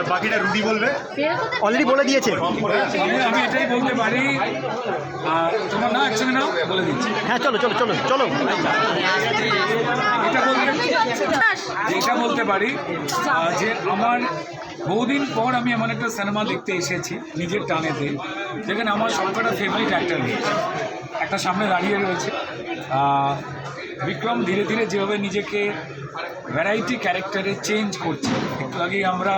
আর বাকিটা রুডি বলবে? অলরেডি বলে দিয়েছে। আমি আমি এটাই বলতে পারি। আর তোমার না একসঙ্গে নাও বলে দিচ্ছি। হ্যাঁ চলো চলো চলো চলো। এটা বলতে এটা বলতে পারি যে আমার বহুদিন পর আমি এমন একটা সিনেমা দেখতে এসেছি নিজের টানেতে যেখানে আমার সবকটা ফেভারিট অ্যাক্টার রয়েছে। একটা সামনে দাঁড়িয়ে রয়েছে। বিক্রম ধীরে ধীরে যেভাবে নিজেকে ভ্যারাইটি ক্যারেক্টারে চেঞ্জ করছে, একটু আগেই আমরা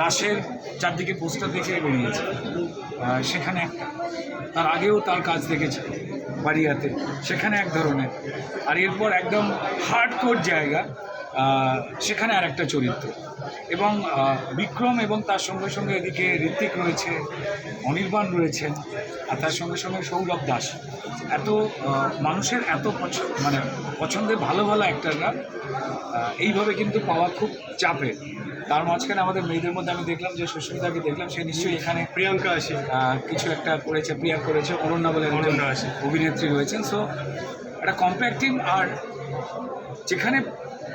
রাসের চারদিকে পোস্টার দেখে বেরিয়েছি। সেখানে একটা। তার আগেও তার কাজ দেখেছি বাড়িয়াতে। সেখানে এক ধরনের। আর এরপর একদম হার্ড কোর জায়গা। সেখানে আর একটা চরিত্র। এবং বিক্রম এবং তার সঙ্গে সঙ্গে এদিকে ঋত্বিক রয়েছে অনির্বাণ রয়েছেন আর তার সঙ্গে সঙ্গে সৌরভ দাস। এত মানুষের এত পছন্দ মানে পছন্দের ভালো ভালো অ্যাক্টাররা এইভাবে কিন্তু পাওয়া খুব চাপের। তার মাঝখানে আমাদের মেয়েদের মধ্যে আমি দেখলাম যে সুস্মিতাকে দেখলাম সে নিশ্চয়ই এখানে প্রিয়াঙ্কা আসে। কিছু একটা করেছে প্রিয়া করেছে অরণ্যা বলে অরণ্যা আছে। অভিনেত্রী রয়েছেন। সো একটা কম্প্যাক্ট টিম আর যেখানে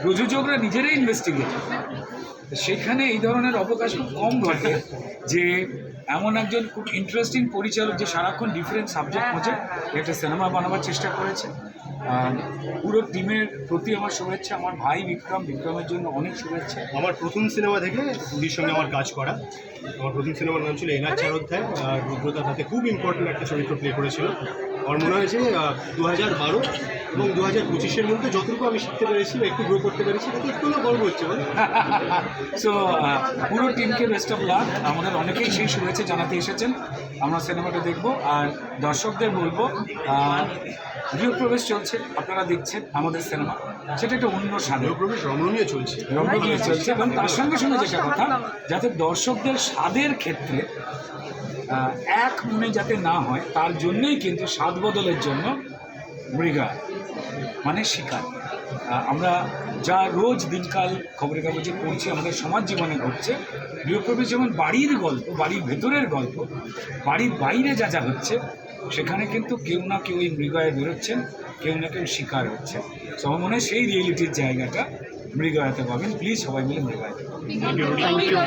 প্রযোজকরা নিজেরাই ইনভেস্টিগেট সেখানে এই ধরনের অবকাশ খুব কম ঘটে যে এমন একজন খুব ইন্টারেস্টিং পরিচালক যে সারাক্ষণ ডিফারেন্ট সাবজেক্ট খোঁজে একটা সিনেমা বানাবার চেষ্টা করেছে। পুরো টিমের প্রতি আমার শুভেচ্ছা, আমার ভাই বিক্রম, বিক্রমের জন্য অনেক শুভেচ্ছা। আমার প্রথম সিনেমা থেকে রুডির সঙ্গে আমার কাজ করা। আমার প্রথম সিনেমার নাম ছিল এনাচার অধ্যায় আর রুদ্রতা তাতে খুব ইম্পর্টেন্ট একটা চরিত্র প্লে করেছিল। আমার মনে হয়েছে দু হাজার বারো এবং দু হাজার পঁচিশের মধ্যে যতটুকু আমি শিখতে পেরেছি বা একটু গ্রো করতে পেরেছি, তাতে একটু গর্ব হচ্ছে সো পুরো টিমকে বেস্ট অফ লাক আমাদের অনেকেই সেই শুভেচ্ছা জানাতে এসেছেন। আমরা সিনেমাটা দেখব আর দর্শকদের বলব গৃহপ্রবেশ চলছে আপনারা দেখছেন আমাদের সিনেমা। সেটা একটা অন্য স্বাদের প্রবেশ রমণীয় চলছে। রঙ্গনীয় চলছে এবং তার সঙ্গে সঙ্গে যেটা কথা যাতে দর্শকদের স্বাদের ক্ষেত্রে এক মনে যাতে না হয় তার জন্যই কিন্তু স্বাদ বদলের জন্য মৃগা মানে শিকার। আমরা যা রোজ দিনকাল খবরের কাগজে পড়ছি, আমাদের সমাজ জীবনে ঘটছে, গৃহপ্রবেশ যেমন বাড়ির গল্প, বাড়ির ভেতরের গল্প, বাড়ির বাইরে যা যা হচ্ছে, সেখানে কিন্তু কেউ না কেউ এই মৃগয়ে বেরোচ্ছেন, কেউ না কেউ শিকার হচ্ছে তো আমার মনে হয় সেই রিয়েলিটির জায়গাটা মৃগয়াতে পাবেন। প্লিজ সবাই মিলে মৃগয়াতে ইউ